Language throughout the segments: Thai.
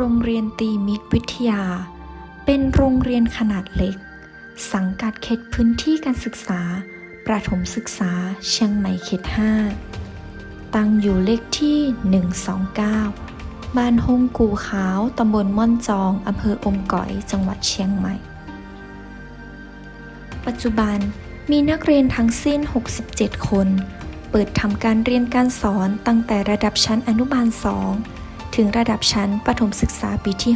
โรงเรียนตีมิตรวิทยา เป็นโรงเรียนขนาดเล็ก สังกัดเขตพื้นที่การศึกษา ประถมศึกษาเชียงใหม่เขต 5 ตั้งอยู่เลขที่ 129 บ้านฮงกูขาว ตำบลม่อนจอง อำเภออมก๋อย จังหวัดเชียงใหม่ ปัจจุบันมีนักเรียนทั้งสิ้น 67 คน เปิดทำการเรียนการสอนตั้งแต่ระดับชั้นอนุบาล 2 ถึงระดับชั้นประถมศึกษาปีที่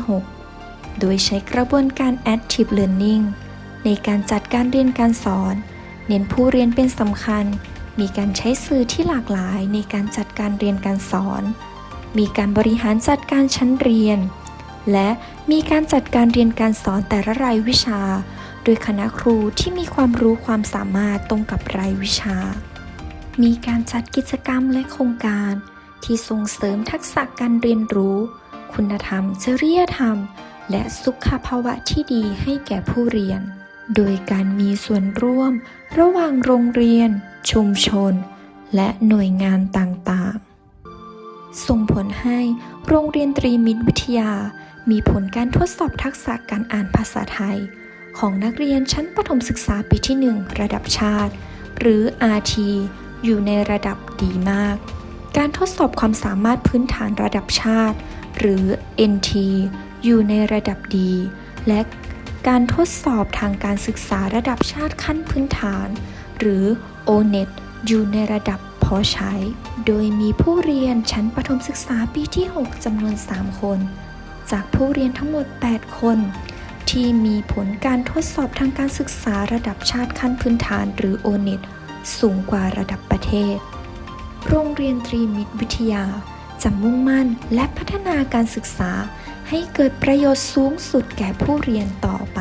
6 โดยใช้กระบวนการ Active Learning ในการจัดการเรียนการสอน เน้นผู้เรียนเป็นสำคัญ มีการใช้สื่อที่หลากหลายในการจัดการเรียนการสอน มีการบริหารจัดการชั้นเรียน และมีการจัดการเรียนการสอนแต่ละรายวิชา โดยคณะครูที่มีความรู้ความสามารถตรงกับรายวิชา มีการจัดกิจกรรมและโครงการ ที่ส่งเสริมทักษะการเรียนรู้ คุณธรรม จริยธรรม และสุขภาวะที่ดีให้แก่ผู้เรียน โดยการมีส่วนร่วม ระหว่างโรงเรียน ชุมชน และหน่วยงานต่างๆ ส่งผลให้โรงเรียนตรีมิตรวิทยา มีผลการทดสอบทักษะการอ่านภาษาไทย ของนักเรียนชั้นประถมศึกษาปีที่ 1 ระดับชาติ หรือ RT อยู่ในระดับดีมาก การทดสอบความสามารถพื้นฐานระดับชาติ หรือ NT อยู่ในระดับดี และการทดสอบทางการศึกษาระดับชาติขั้นพื้นฐาน หรือ ONET อยู่ในระดับพอใช้ โดยมีผู้เรียนชั้นประถมศึกษาปีที่ 6จำนวน 3 คน จากผู้เรียนทั้งหมด 8 คน ที่มีผลการทดสอบทางการศึกษาระดับชาติขั้นพื้นฐาน หรือ ONET สูงกว่าระดับประเทศ โรงเรียนตรีมิตรวิทยา จะมุ่งมั่นและพัฒนาการศึกษา ให้เกิดประโยชน์สูงสุดแก่ผู้เรียนต่อไป